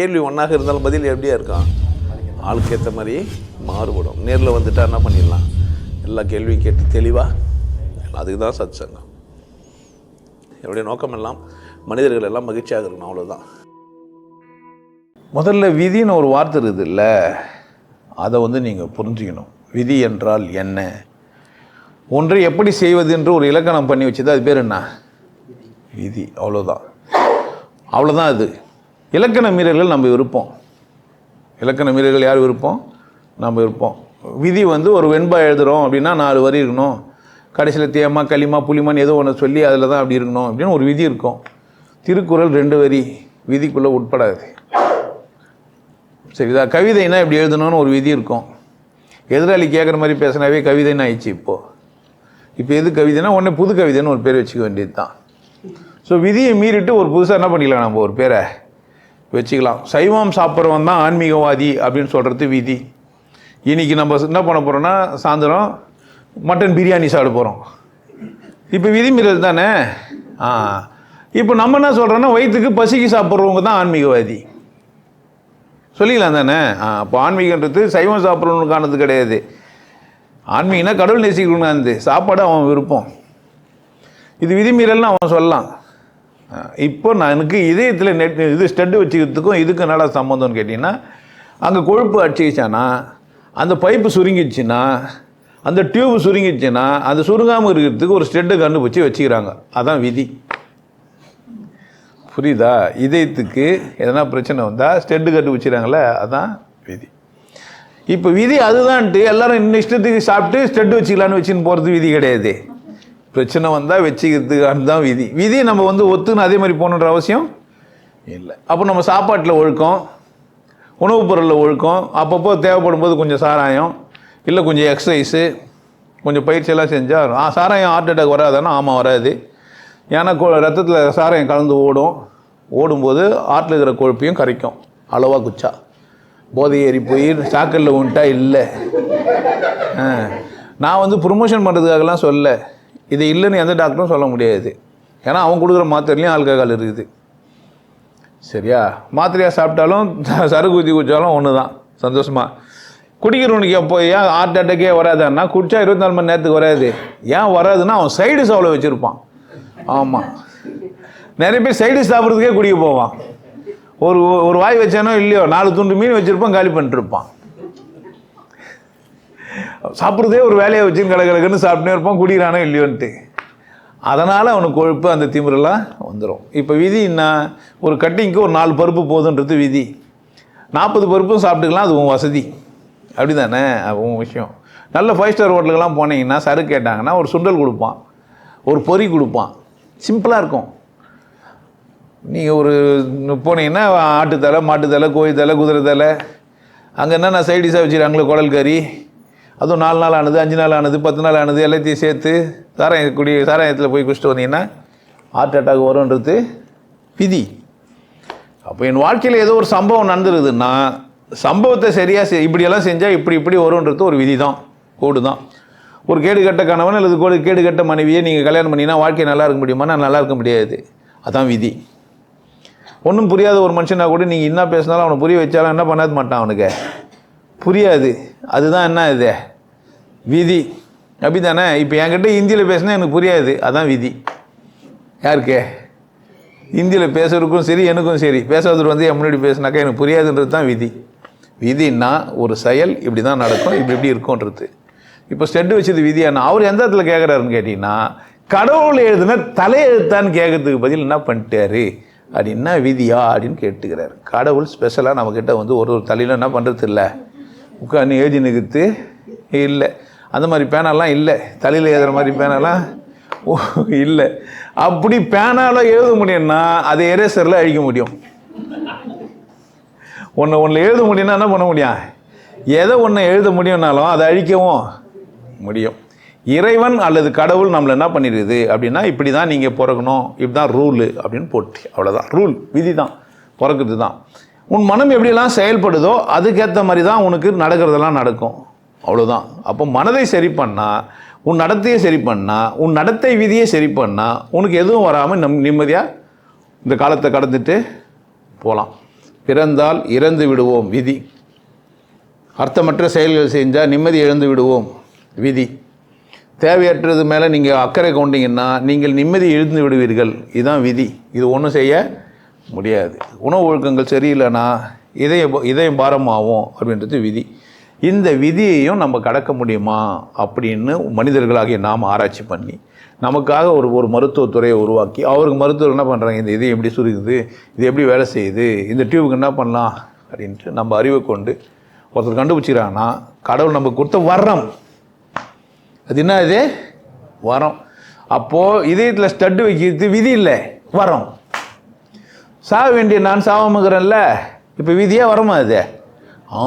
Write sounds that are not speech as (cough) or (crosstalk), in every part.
கேள்வி ஒன்றாக இருந்தாலும் பதில் எப்படியா இருக்கான் ஆளுக்கு ஏற்ற மாதிரி மாறுபடும். நேரில் வந்துட்டா என்ன பண்ணிடலாம்? எல்லா கேள்வியும் கேட்டு தெளிவாக அதுக்கு தான் சத் சங்கம் என்னுடைய நோக்கம் எல்லாம் மனிதர்கள் எல்லாம் மகிழ்ச்சியாக இருக்கணும் அவ்வளோதான் முதல்ல விதின்னு ஒரு வார்த்தை இருக்குது இல்லை அதை வந்து நீங்கள் புரிஞ்சுக்கணும். விதி என்றால் என்ன? ஒன்றை எப்படி செய்வது என்று ஒரு இலக்கணம் பண்ணி வச்சது அது பேர் என்ன? விதி. அவ்வளோதான் அவ்வளோதான் அது. இலக்கண மீறல்கள் நம்ம விருப்பம். இலக்கண மீறல்கள் யார் விருப்பம்? நம்ம இருப்போம் விதி வந்து ஒரு வெண்பா எழுதுகிறோம் அப்படின்னா நாலு வரி இருக்கணும். கடைசியில் தேமா களிமா புளிமான்னு ஏதோ ஒன்று சொல்லி அதில் தான் அப்படி இருக்கணும் அப்படின்னு ஒரு விதி இருக்கும். திருக்குறள் ரெண்டு வரி விதிக்குள்ளே உட்படாது. சரிதா? கவிதைனா இப்படி எழுதணும்னு ஒரு விதி இருக்கும். எதிராளி கேட்குற மாதிரி பேசினாவே கவிதைன்னு ஆயிடுச்சு இப்போது இப்போ எது கவிதைனா உடனே புது கவிதைன்னு ஒரு பேர் வச்சுக்க வேண்டியது தான் ஸோ விதியை மீறிட்டு ஒரு புதுசாக என்ன பண்ணிக்கலாம் நம்ம ஒரு பேரை? வச்சுக்கலாம். சைவம் சாப்பிட்றவன் தான் ஆன்மீகவாதி அப்படின்னு சொல்கிறது விதி. இன்றைக்கி நம்ம என்ன பண்ண போகிறோன்னா சாயந்தரம் மட்டன் பிரியாணி சாப்பிட போகிறோம் இப்போ விதிமீறல் தானே? ஆ. இப்போ நம்ம என்ன சொல்கிறோன்னா வயிற்றுக்கு பசிக்கு சாப்பிட்றவங்க தான் ஆன்மீகவாதி. சொல்லிக்கலாம் தானே? ஆ அப்போ ஆன்மீகன்றது சைவம் சாப்பிட்றவனுக்கானது கிடையாது. ஆன்மீகனா கடவுள் நேசிக்கணும்னு சாப்பாடு அவன் விருப்பம். இது விதிமீறல்னு அவன் சொல்லலாம். இப்போ நான் எனக்கு இதயத்தில் நெட் இது ஸ்டெட்டு வச்சுக்கிறதுக்கும் இதுக்கு என்னடா சம்மந்தம்னு கேட்டிங்கன்னா அங்கே கொழுப்பு அடிச்சிக்கிச்சானா அந்த பைப்பு சுருங்கிடுச்சுன்னா அந்த டியூப் சுருங்கிடுச்சுன்னா அது சுருங்காமல் இருக்கிறதுக்கு ஒரு ஸ்டெட்டு கண்டுபிடிச்சி வச்சுக்கிறாங்க. அதான் விதி. புரியுதா? இதயத்துக்கு எதனா பிரச்சனை வந்தால் ஸ்டெட்டு கண்டுபிடிச்சிக்கிறாங்களே அதான் விதி. இப்போ விதி அதுதான்ட்டு எல்லாரும் இன்னும் இஷ்டத்துக்கு சாப்பிட்டு ஸ்டெட்டு வச்சுக்கலான்னு வச்சுன்னு போகிறது விதி கிடையாது. பிரச்சனை வந்தால் வச்சுக்கிறதுக்கான தான் விதி. விதி நம்ம வந்து ஒத்துன்னு அதே மாதிரி போகணுன்ற அவசியம் இல்லை. அப்போ நம்ம சாப்பாட்டில் ஒழுக்கம் உணவுப் பொருளில் ஒழுக்கம் அப்பப்போ தேவைப்படும் போது கொஞ்சம் சாராயம் இல்லை கொஞ்சம் எக்ஸசைஸு கொஞ்சம் பயிற்சியெல்லாம் செஞ்சால் ஆ சாராயம் ஹார்ட் அட்டாக் வராதானா ஆமாம் வராது. ஏன்னா கொ ரத்தத்தில் சாராயம் கலந்து ஓடும். ஓடும்போது ஆட்டில் இருக்கிற கொழுப்பையும் கரைக்கும். அளவாக குச்சா. போதை ஏறி போய் சாக்கலில் உண்டா இல்லை. ஆ. நான் வந்து ப்ரொமோஷன் பண்ணுறதுக்காகலாம் சொல்ல. இது இல்லைன்னு எந்த டாக்டரும் சொல்ல முடியாது. ஏன்னா அவன் கொடுக்குற மாத்திரையிலையும் ஆல்கஹால் இருக்குது. சரியா? மாத்திரையாக சாப்பிட்டாலும் (laughs) சரக்கு ஊற்றி குடித்தாலும் ஒன்று தான் சந்தோஷமாக குடிக்கிறவனுக்கு எப்போ? ஏன் ஹார்ட் அட்டாக்கே வராதுன்னா குடித்தா இருபத்தி நாலு மணி நேரத்துக்கு வராது. ஏன் வராதுன்னா அவன் சைடு சாவில் வச்சுருப்பான். ஆமாம் நிறைய பேர் சைடு சாப்பிட்றதுக்கே குடிக்க போவான். ஒரு ஒரு வாய் வச்சானோ இல்லையோ நாலு துண்டு மீன் வச்சுருப்பான் காலி பண்ணிட்டுருப்பான் சாப்பிட்றதே ஒரு வேலையை வச்சுன்னு கிடக்கிறக்குன்னு சாப்பிட்டுனே இருப்பான் குடிக்கிறானோ இல்லையோன்ட்டு. அதனால் அவனுக்கு கொழுப்பு அந்த திமிரெல்லாம் வந்துடும் இப்போ விதி என்ன? ஒரு கட்டிங்க்கு ஒரு நாலு பருப்பு போதுன்றது விதி. நாற்பது பருப்பும் சாப்பிட்டுக்கலாம் அது உன் வசதி. அப்படி தானே உன் விஷயம். நல்ல ஃபைவ் ஸ்டார் ஹோட்டலுக்கெல்லாம் போனீங்கன்னா சரு கேட்டாங்கன்னா ஒரு சுண்டல் கொடுப்பான். ஒரு பொறி கொடுப்பான். சிம்பிளாக இருக்கும். நீங்கள் ஒரு போனீங்கன்னா ஆட்டு மாட்டுத்தலை மாட்டு கோழி தலை குதிரை தலை அங்கே என்னென்ன சைடிஷாக வச்சுருக்காங்களே குடல் கறி அதுவும் நாலு நாள் ஆனது அஞ்சு நாள் ஆனது பத்து நாள் ஆனது எல்லாத்தையும் சேர்த்து சாராயம் குடி சாராயத்தில் போய் குடிச்சிட்டு வந்தீங்கன்னா ஹார்ட் அட்டாக் வரும்ன்றது விதி. அப்போ என் வாழ்க்கையில் ஏதோ ஒரு சம்பவம் நடந்துருதுன்னா சம்பவத்தை சரியாக செய் இப்படியெல்லாம் செஞ்சால் இப்படி இப்படி வரும்ன்றது ஒரு விதி தான் கோடு தான் ஒரு கேடு கட்ட கணவன் அல்லது கோடு கேடு கட்ட மனைவியை நீங்கள் கல்யாணம் பண்ணிங்கன்னா வாழ்க்கை நல்லா இருக்க முடியுமா? நான் நல்லா இருக்க முடியாது. அதான் விதி. ஒன்றும் புரியாத ஒரு மனுஷனா கூட நீங்கள் என்ன பேசினாலும் அவனை புரிய வச்சாலும் என்ன பண்ணாத மாட்டான் அவனுக்கு. புரியாது. அதுதான் என்ன இது? விதி. அப்படி தானே இப்போ என்கிட்ட ஹிந்தியில் பேசினா எனக்கு புரியாது. அதான் விதி. யாருக்கு? ஹிந்தியில் பேசுறதுக்கும் சரி எனக்கும் சரி. பேசாதவர் வந்து என் முன்னாடி பேசினாக்கா எனக்கு புரியாதுன்றது தான் விதி. விதின்னா ஒரு செயல் இப்படி தான் நடக்கும் இப்படி இப்படி இருக்கும்ன்றது. இப்போ ஸ்டெட்டு வச்சது விதியானா அவர் எந்த இடத்துல கேட்குறாருன்னு கேட்டிங்கன்னா கடவுள் எழுதுன தலையெழுத்தான்னு கேட்கறதுக்கு பதில் என்ன பண்ணிட்டாரு? அப்படின்னா விதியா அப்படின்னு கேட்டுக்கிறாரு. கடவுள் ஸ்பெஷலாக நம்மக்கிட்ட வந்து ஒரு ஒரு தலையில என்ன பண்ணுறது இல்லை உட்காந்து எழுதி நிறுத்து இல்லை. அந்த மாதிரி பேனாலாம் இல்லை. தலையில் எழுதுகிற மாதிரி பேனாலாம் ஓ இல்லை. அப்படி பேனால் எழுத முடியும்னா அதை எரேசரில் அழிக்க முடியும். ஒன்று ஒன்று எழுத முடியும்னா என்ன பண்ண முடியும்? எதை ஒன்று எழுத முடியும்னாலும் அதை அழிக்கவும் முடியும். இறைவன் அல்லது கடவுள் நம்மளை என்ன பண்ணிடுது அப்படின்னா இப்படி தான் நீங்கள் பிறக்கணும். இப்படி தான் ரூலு அப்படின்னு போட்டு. அவ்வளோதான் ரூல் விதி தான் பிறக்கிறது தான் உன் மனம் எப்படியெல்லாம் செயல்படுதோ அதுக்கேற்ற மாதிரி தான் உனக்கு நடக்கிறதெல்லாம் நடக்கும். அவ்வளோதான் அப்போ மனதை சரி பண்ணால் உன் நடத்தையை சரி பண்ணால் உன் நடத்தை விதியை சரி பண்ணால் உனக்கு எதுவும் வராமல் நம் நிம்மதியாக இந்த காலத்தை கடந்துட்டு போகலாம் பிறந்தால் இறந்து விடுவோம் விதி. அர்த்தமற்ற செயல்கள் செஞ்சால் நிம்மதி இழந்து விடுவோம் விதி. தேவையற்றது மேலே நீங்கள் அக்கறை கொண்டீங்கன்னா நீங்கள் நிம்மதி இழந்து விடுவீர்கள். இதுதான் விதி. இது ஒன்றும் செய்ய முடியாது. உணவு ஒழுக்கங்கள் சரியில்லைன்னா இதயம் இதயம் பாரமாகும் அப்படின்றது விதி. இந்த விதியையும் நம்ம கடக்க முடியுமா அப்படின்னு மனிதர்களாகிய நாம் ஆராய்ச்சி பண்ணி நமக்காக ஒரு ஒரு மருத்துவத்துறையை உருவாக்கி அவருக்கு மருத்துவர் என்ன பண்ணுறாங்க இந்த இது எப்படி சுருக்குது? இது எப்படி வேலை செய்யுது? இந்த டியூபுக்கு என்ன பண்ணலாம்? அப்படின்ட்டு நம்ம அறிவை கொண்டு ஒருத்தர் கண்டுபிடிச்சிக்கிறாங்கன்னா கடவுள் நம்ம கொடுத்த வரம். அது என்ன இது? வரம். அப்போது இதயத்தில் ஸ்டட்டு வைக்கிறது விதி இல்லை. வரம். சாக வேண்டிய நான் சாவமுகிறேன்ல? இப்போ விதியாக வரமா அது ஆ.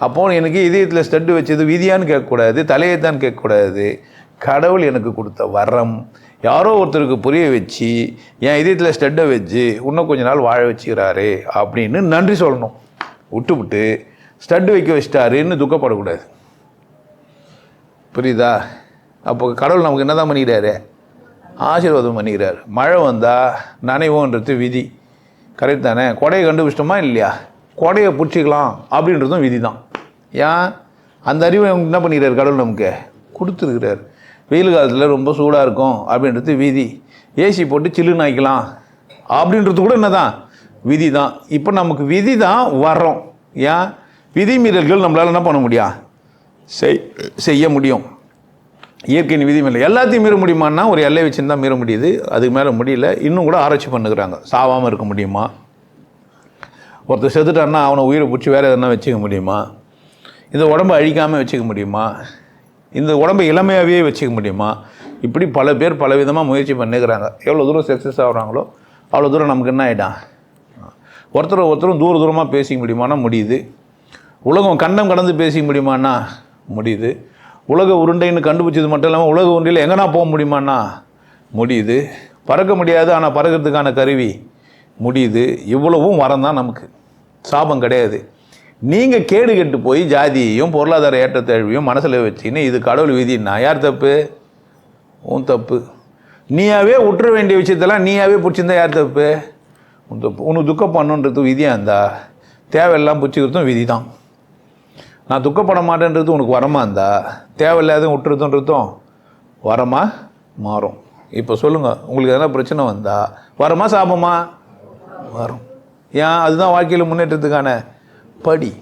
அப்போ எனக்கு இதயத்தில் ஸ்டட்டு வச்சது விதியான்னு கேட்கக்கூடாது தலையை தான் கேட்கக்கூடாது. கடவுள் எனக்கு கொடுத்த வரம். யாரோ ஒருத்தருக்கு புரிய வச்சு என் இதயத்தில் ஸ்டட்டை வச்சு இன்னும் கொஞ்ச நாள் வாழ வச்சுக்கிறாரு அப்படின்னு நன்றி சொல்லணும். விட்டு விட்டு ஸ்டட்டு வைக்க வச்சிட்டாருன்னு துக்கப்படக்கூடாது. புரியுதா? அப்போ கடவுள் நமக்கு என்ன தான் பண்ணிக்கிறாரு? ஆசீர்வாதம் பண்ணிக்கிறார். மழை வந்தால் நனைவோன்றது விதி. கரெக்ட் தானே? கொடையை கண்டுபிடிச்சிட்டோமா இல்லையா? கொடையை பிடிச்சிக்கலாம் அப்படின்றதும் விதி தான் ஏன்? அந்த அறிவை நமக்கு என்ன பண்ணிக்கிறார் கடவுள் நமக்கு? கொடுத்துருக்கிறார். வெயில் காலத்தில் ரொம்ப சூடாக இருக்கும் அப்படின்றது விதி. ஏசி போட்டு சில்லுன்னு ஆக்கிக்கலாம் அப்படின்றது கூட என்ன தான் விதி தான் இப்போ நமக்கு விதி தான் வரோம் ஏன்? விதி மீறல்கள் நம்மளால் என்ன பண்ண முடியும்? செய் செய்ய முடியும். இயற்கையின் விதி எல்லாத்தையும் மீற முடியுமான்னா ஒரு எல்லை வச்சுன்னு தான் மீற முடியுது. அதுக்கு மேலே முடியல. இன்னும் கூட ஆராய்ச்சி பண்ணுகிறாங்க. சாவாமல் இருக்க முடியுமா? ஒருத்தர் செத்துட்டான்னா அவனை உயிரை பிடிச்சி வேறு எதனா வச்சுக்க முடியுமா? இந்த உடம்பை அழிக்காமல் வச்சுக்க முடியுமா? இந்த உடம்பை இளமையாகவே வச்சுக்க முடியுமா? இப்படி பல பேர் பல விதமாக முயற்சி பண்ணிக்கிறாங்க எவ்வளோ தூரம் சக்ஸஸ் ஆகுறாங்களோ அவ்வளோ தூரம் நமக்கு என்ன ஆகிட்டான் ஒருத்தர் ஒருத்தரும் தூர தூரமாக பேசிக்க முடியுமானா முடியுது. உலகம் கண்டம் கடந்து பேசிக்க முடியுமான்னா முடியுது. உலக உருண்டைன்னு கண்டுபிடிச்சது மட்டும் இல்லாமல் உலக உருண்டையில் எங்கன்னா போக முடியுமாண்ணா? முடியுது. பறக்க முடியாது ஆனால் பறக்கிறதுக்கான கருவி. முடியுது. இவ்வளவும் வரம் தான் நமக்கு. சாபம் கிடையாது. நீங்கள் கேடு கெட்டு போய் ஜாதியையும் பொருளாதார ஏற்றத்தாழ்வையும் மனசில் வச்சுன்னு இது கடவுள் விதின்னா யார் தப்பு? உன் தப்பு. நீயாவே விட்டுற வேண்டிய விஷயத்தெல்லாம் நீயாவே பிடிச்சிருந்தா யார் தப்பு? உன் தப்பு. உனக்கு துக்கம் பண்ணுன்றது விதியாக இருந்தா தேவையெல்லாம் பிடிச்சிக்கிறதும் விதி தான் நான் துக்கப்பட மாட்டேன்றது உனக்கு வரமா இருந்தா? தேவையில்லாத விட்டுறதுன்றதும் வரமா? மாறும். இப்போ சொல்லுங்கள் உங்களுக்கு எதனா பிரச்சனை வந்தால் வரமா சாபமா? வரும். ஏன்? அதுதான் வாழ்க்கையில் முன்னேற்றத்துக்கான படி.